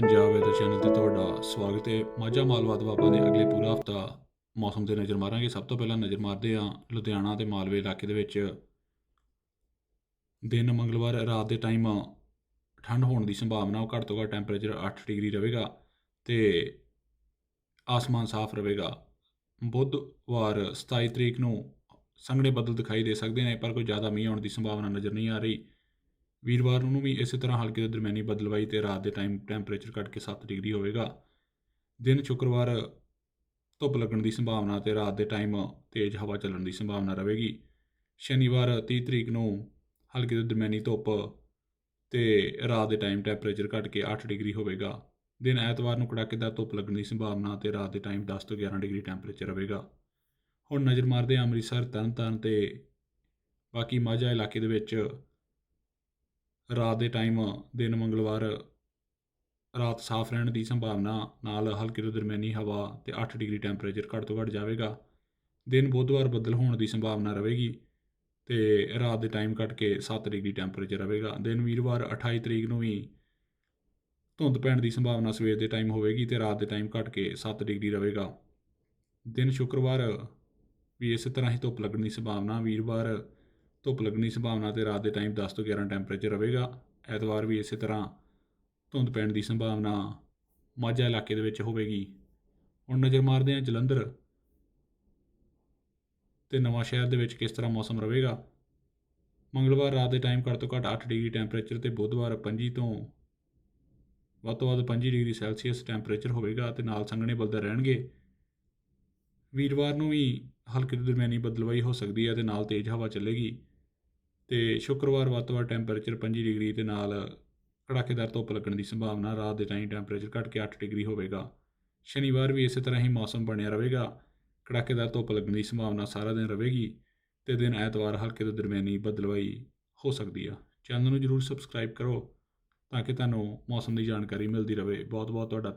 Punjab weather channel ਤੇ ਤੁਹਾਡਾ ਸਵਾਗਤ ਹੈ। ਮਾਝਾ ਮਾਲਵਾ ਦੁਆਬਾ ਦੇ ਅਗਲੇ ਪੂਰਾ ਹਫਤਾ ਮੌਸਮ ਤੇ ਨਜ਼ਰ ਮਾਰਾਂਗੇ। ਸਭ ਤੋਂ ਪਹਿਲਾਂ ਨਜ਼ਰ ਮਾਰਦੇ ਹਾਂ ਲੁਧਿਆਣਾ ਤੇ ਮਾਲਵੇ ਇਲਾਕੇ ਦੇ ਵਿੱਚ। ਦਿਨ ਮੰਗਲਵਾਰ ਰਾਤ ਦੇ ਟਾਈਮ ਠੰਡ ਹੋਣ ਦੀ ਸੰਭਾਵਨਾ, ਉਹ ਘੱਟ ਤੋਂ ਘੱਟ ਟੈਂਪਰੇਚਰ 8 ਡਿਗਰੀ ਰਹੇਗਾ ਤੇ ਆਸਮਾਨ ਸਾਫ਼ ਰਹੇਗਾ। ਬੁੱਧਵਾਰ 27 ਤਰੀਕ ਨੂੰ ਸੰਘਣੇ ਬੱਦਲ ਦਿਖਾਈ ਦੇ ਸਕਦੇ ਨੇ, ਪਰ ਕੋਈ ਜ਼ਿਆਦਾ ਮੀਂਹ ਆਉਣ ਦੀ ਸੰਭਾਵਨਾ ਨਜ਼ਰ ਨਹੀਂ ਆ ਰਹੀ। ਵੀਰਵਾਰ ਨੂੰ ਵੀ ਇਸੇ ਤਰ੍ਹਾਂ ਹਲਕੀ ਤੋਂ ਦਰਮਿਆਨੀ ਬਦਲਵਾਈ ਤੇ ਰਾਤ ਦੇ ਟਾਈਮ ਟੈਂਪਰੇਚਰ ਘੱਟ ਕੇ 7 ਡਿਗਰੀ ਹੋਵੇਗਾ। ਦਿਨ ਸ਼ੁੱਕਰਵਾਰ ਧੁੱਪ ਲੱਗਣ ਦੀ ਸੰਭਾਵਨਾ ਤੇ ਰਾਤ ਦੇ ਟਾਈਮ ਤੇਜ਼ ਹਵਾ ਚੱਲਣ ਦੀ ਸੰਭਾਵਨਾ ਰਹੇਗੀ। ਸ਼ਨੀਵਾਰ 30 ਤਰੀਕ ਨੂੰ ਹਲਕੀ ਤੋਂ ਦਰਮਿਆਨੀ ਧੁੱਪ ਤੇ ਰਾਤ ਦੇ ਟਾਈਮ ਟੈਂਪਰੇਚਰ ਘੱਟ ਕੇ 8 ਡਿਗਰੀ ਹੋਵੇਗਾ। ਦਿਨ ਐਤਵਾਰ ਨੂੰ ਕੜਾਕੇਦਾਰ ਧੁੱਪ ਲੱਗਣ ਦੀ ਸੰਭਾਵਨਾ ਤੇ ਰਾਤ ਦੇ ਟਾਈਮ 10 ਤੋਂ 11 ਡਿਗਰੀ ਟੈਂਪਰੇਚਰ ਰਹੇਗਾ। ਹੁਣ ਨਜ਼ਰ ਮਾਰਦੇ ਹਾਂ ਅੰਮ੍ਰਿਤਸਰ ਤਰਨਤਾਰਨ ਤੇ ਬਾਕੀ ਮਾਝਾ ਇਲਾਕੇ ਦੇ ਵਿੱਚ ਰਾਤ ਦੇ ਟਾਈਮ ਦਿਨ ਮੰਗਲਵਾਰ, ਰਾਤ ਸਾਫ਼ ਰਹਿਣ ਦੀ ਸੰਭਾਵਨਾ ਨਾਲ ਹਲਕੀ ਤੋਂ ਦਰਮਿਆਨੀ ਹਵਾ ਤੇ 8 ਡਿਗਰੀ ਟੈਂਪਰੇਚਰ ਘੱਟ ਤੋਂ ਘੱਟ ਜਾਵੇਗਾ। ਦਿਨ ਬੁੱਧਵਾਰ ਬੱਦਲ ਹੋਣ ਦੀ ਸੰਭਾਵਨਾ ਰਹੇਗੀ ਤੇ ਰਾਤ ਦੇ ਟਾਈਮ ਘੱਟ ਕੇ 7 ਡਿਗਰੀ ਟੈਂਪਰੇਚਰ ਰਹੇਗਾ। ਦਿਨ ਵੀਰਵਾਰ 28 ਤਰੀਕ ਨੂੰ ਵੀ ਧੁੰਦ ਪੈਣ ਦੀ ਸੰਭਾਵਨਾ ਸਵੇਰ ਦੇ ਟਾਈਮ ਹੋਵੇਗੀ ਤੇ ਰਾਤ ਦੇ ਟਾਈਮ ਘੱਟ ਕੇ 7 ਡਿਗਰੀ ਰਹੇਗਾ। ਦਿਨ ਸ਼ੁੱਕਰਵਾਰ ਵੀ ਇਸੇ ਤਰ੍ਹਾਂ ਹੀ ਧੁੱਪ ਲੱਗਣ ਦੀ ਸੰਭਾਵਨਾ, ਵੀਰਵਾਰ ਧੁੱਪ ਲੱਗਣ ਦੀ ਸੰਭਾਵਨਾ ਤੇ ਰਾਤ ਦੇ ਟਾਈਮ 10 ਤੋਂ 11 ਟੈਂਪਰੇਚਰ ਰਹੇਗਾ। ਐਤਵਾਰ ਵੀ ਇਸੇ ਤਰ੍ਹਾਂ ਧੁੰਦ ਪੈਣ ਦੀ ਸੰਭਾਵਨਾ ਮਾਝਾ ਇਲਾਕੇ ਦੇ ਵਿੱਚ ਹੋਵੇਗੀ। ਹੁਣ ਨਜ਼ਰ ਮਾਰਦੇ ਹਾਂ ਜਲੰਧਰ ਤੇ ਨਵਾਂ ਸ਼ਹਿਰ ਦੇ ਵਿੱਚ ਕਿਸ ਤਰ੍ਹਾਂ ਮੌਸਮ ਰਹੇਗਾ। ਮੰਗਲਵਾਰ ਰਾਤ ਦੇ ਟਾਈਮ ਘੱਟ ਤੋਂ ਘੱਟ 8 ਡਿਗਰੀ ਟੈਂਪਰੇਚਰ ਤੇ ਬੁੱਧਵਾਰ 25 ਤੋਂ ਵੱਧ ਤੋਂ ਵੱਧ 25 ਡਿਗਰੀ ਸੈਲਸੀਅਸ ਟੈਂਪਰੇਚਰ ਹੋਵੇਗਾ ਤੇ ਨਾਲ ਸੰਘਣੇ ਬਦਲ ਰਹਿਣਗੇ। ਵੀਰਵਾਰ ਨੂੰ ਵੀ ਹਲਕੀ ਤੋਂ ਦਰਮਿਆਨੀ ਬਦਲਵਾਈ ਹੋ ਸਕਦੀ ਹੈ ਤੇ ਨਾਲ ਤੇਜ਼ ਹਵਾ ਚੱਲੇਗੀ। ਤੇ ਸ਼ੁੱਕਰਵਾਰ ਵੱਧ ਤੋਂ ਵੱਧ ਟੈਂਪਰੇਚਰ 25 ਡਿਗਰੀ ਤੇ ਨਾਲ ਕੜਾਕੇਦਾਰ ਧੁੱਪ ਲੱਗਣ ਦੀ ਸੰਭਾਵਨਾ ਰਾਤ ਦੇ ਟਾਈਮ ਟੈਂਪਰੇਚਰ ਘੱਟ ਕੇ 8 ਡਿਗਰੀ ਹੋਵੇਗਾ। ਸ਼ਨੀਵਾਰ ਵੀ ਇਸੇ ਤਰ੍ਹਾਂ ਹੀ ਮੌਸਮ ਬਣਿਆ ਰਹੇਗਾ। ਕੜਾਕੇਦਾਰ ਧੁੱਪ ਲੱਗਣ ਦੀ ਸੰਭਾਵਨਾ ਸਾਰਾ ਦਿਨ ਰਹੇਗੀ ਤੇ ਦਿਨ ਐਤਵਾਰ ਹਲਕੇ ਤੋਂ ਦਰਮਿਆਨੀ ਬਦਲਵਾਈ ਹੋ ਸਕਦੀ ਆ। ਚੈਨਲ ਨੂੰ ਜਰੂਰ ਸਬਸਕ੍ਰਾਈਬ ਕਰੋ ਤਾਂ ਕਿ ਤੁਹਾਨੂੰ ਮੌਸਮ ਦੀ ਜਾਣਕਾਰੀ ਮਿਲਦੀ ਰਹੇ। ਬਹੁਤ ਬਹੁਤ ਤੁਹਾਡਾ